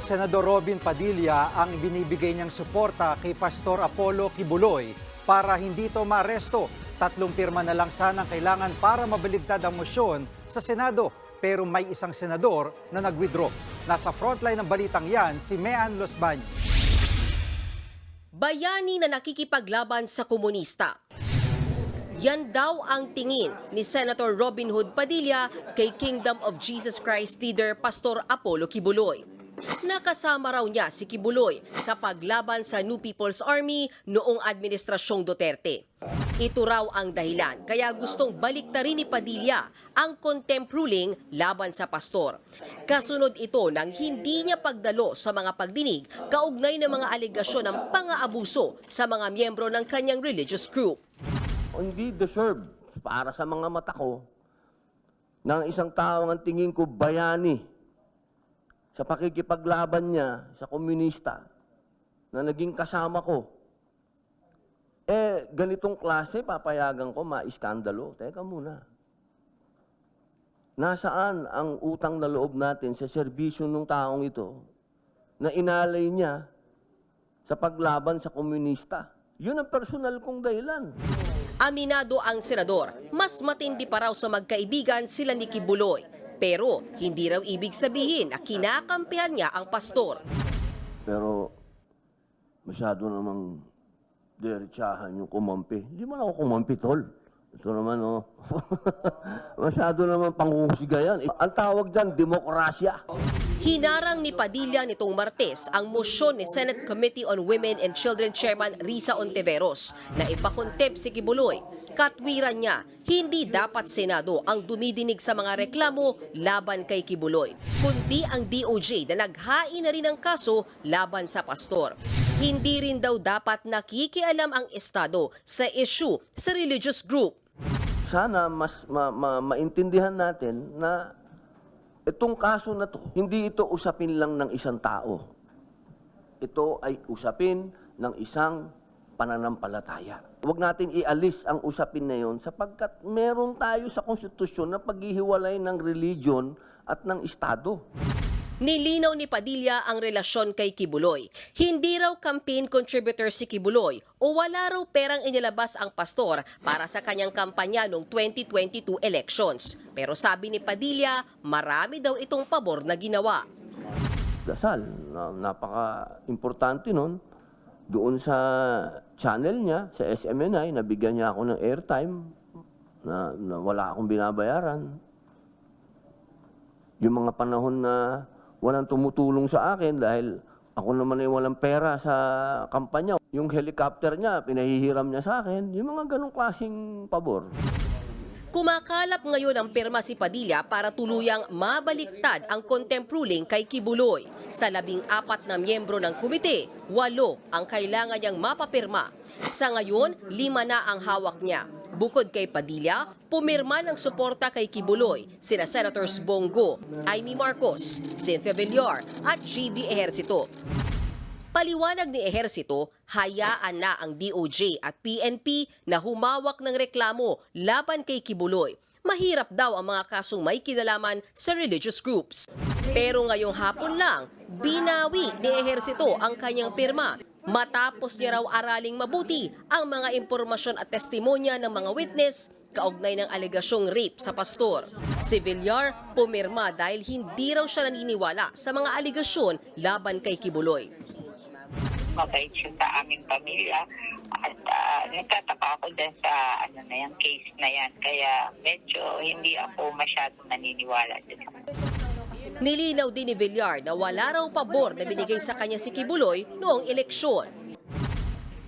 Senador Robin Padilla ang binibigay niyang suporta kay Pastor Apollo Kibuloy para hindi ito maaresto. Tatlong pirma na lang sana ang kailangan para mabaligtad ang mosyon sa Senado. Pero may isang senador na nag-withdraw. Nasa frontline ng balitang yan si Mean Los Baños. Bayani na nakikipaglaban sa komunista. Yan daw ang tingin ni Senator Robin Hood Padilla kay Kingdom of Jesus Christ leader Pastor Apollo Kibuloy. Nakasama raw niya si Kibuloy sa paglaban sa New People's Army noong administrasyong Duterte. Ito raw ang dahilan kaya gustong baliktarin ni Padilla ang contempt ruling laban sa pastor. Kasunod ito ng hindi niya pagdalo sa mga pagdinig kaugnay ng mga alegasyon ng pang-aabuso sa mga miyembro ng kanyang religious group. hindi deserve para sa mga mata ko ng isang tao ang tingin ko bayani sa pakikipaglaban niya sa komunista na naging kasama ko. Eh, ganitong klase, papayagan ko, maiskandalo. Teka muna. Nasaan ang utang na loob natin sa serbisyo ng taong ito na inalay niya sa paglaban sa komunista? Yun ang personal kong dahilan. Aminado ang senador, mas matindi pa raw sa magkaibigan sila ni Kibuloy. Pero hindi raw ibig sabihin na kinakampihan niya ang pastor. Pero masyado namang diretsahan yung kumampi. Hindi man ako kumampi, tol. Ito naman, oh. masyado naman panghusiga yan. Ang tawag dyan, demokrasya. Hinarang ni Padilla nitong Martes ang mosyon ni Senate Committee on Women and Children Chairman Risa Ontiveros na ipakontep si Kibuloy. Katwiran niya, hindi dapat Senado ang dumidinig sa mga reklamo laban kay Kibuloy, kundi ang DOJ na naghain na rin ng kaso laban sa pastor. Hindi rin daw dapat nakikialam ang Estado sa issue sa religious group. Sana mas ma- ma- maintindihan natin na itong kaso na to, hindi ito usapin lang ng isang tao. Ito ay usapin ng isang pananampalataya. Huwag natin ialis ang usapin na yon sapagkat meron tayo sa konstitusyon na paghihiwalay ng religion at ng Estado. Nilinaw ni Padilla ang relasyon kay Kibuloy. Hindi raw campaign contributor si Kibuloy o wala raw perang inilabas ang pastor para sa kanyang kampanya noong 2022 elections. Pero sabi ni Padilla, marami daw itong pabor na ginawa. dasal. Na, napaka-importante nun. Doon sa channel niya, sa SMNI, nabigyan niya ako ng airtime na, na wala akong binabayaran. Yung mga panahon na walang tumutulong sa akin dahil ako naman ay walang pera sa kampanya. Yung helicopter niya, pinahihiram niya sa akin. Yung mga ganong klaseng pabor. Kumakalap ngayon ang pirma si Padilla para tuluyang mabaliktad ang contempt ruling kay Kibuloy. Sa labing apat na miyembro ng komite, walo ang kailangan niyang mapapirma. Sa ngayon, lima na ang hawak niya. Bukod kay Padilla, pumirma ng suporta kay Kibuloy sina Senators Bongo, Amy Marcos, Cynthia Villar at G.V. Ejercito. Paliwanag ni Ehersito, hayaan na ang DOJ at PNP na humawak ng reklamo laban kay Kibuloy. Mahirap daw ang mga kasong may kinalaman sa religious groups. Pero ngayong hapon lang, binawi ni Ehersito ang kanyang pirma matapos niya raw araling mabuti ang mga impormasyon at testimonya ng mga witness kaugnay ng alegasyong rape sa pastor. Si Villar pumirma dahil hindi raw siya naniniwala sa mga alegasyon laban kay Kibuloy. mabait siya sa aming pamilya. At uh, nagtataka ako din sa ano na yan, case na yan. Kaya medyo hindi ako masyado naniniwala din. Nilinaw din ni Villar na wala raw pabor na binigay sa kanya si Kibuloy noong eleksyon.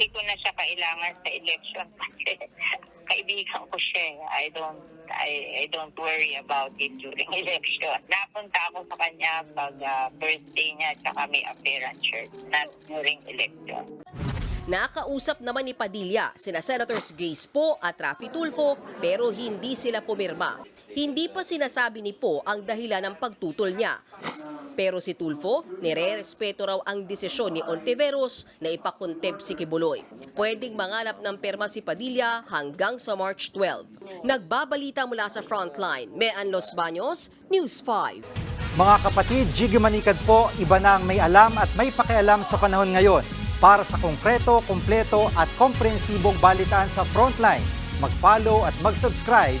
Hindi ko na siya kailangan sa election kasi kaibigan ko siya. eh. I don't I, I don't worry about it during election. Napunta ako sa kanya pag ah, birthday niya at saka may appearance shirt, not during election. Nakausap naman ni Padilla sina Senators Grace Po at Rafi Tulfo pero hindi sila pumirma. Hindi pa sinasabi ni Po ang dahilan ng pagtutol niya. Pero si Tulfo, nire-respeto raw ang desisyon ni Ontiveros na ipakontep si Kibuloy. Pwedeng mangalap ng perma si Padilla hanggang sa March 12. Nagbabalita mula sa frontline, Mean Los Baños, News 5. Mga kapatid, Jiggy Manikad po, iba na ang may alam at may pakialam sa panahon ngayon. Para sa konkreto, kumpleto at komprehensibong balitaan sa Frontline, mag-follow at mag-subscribe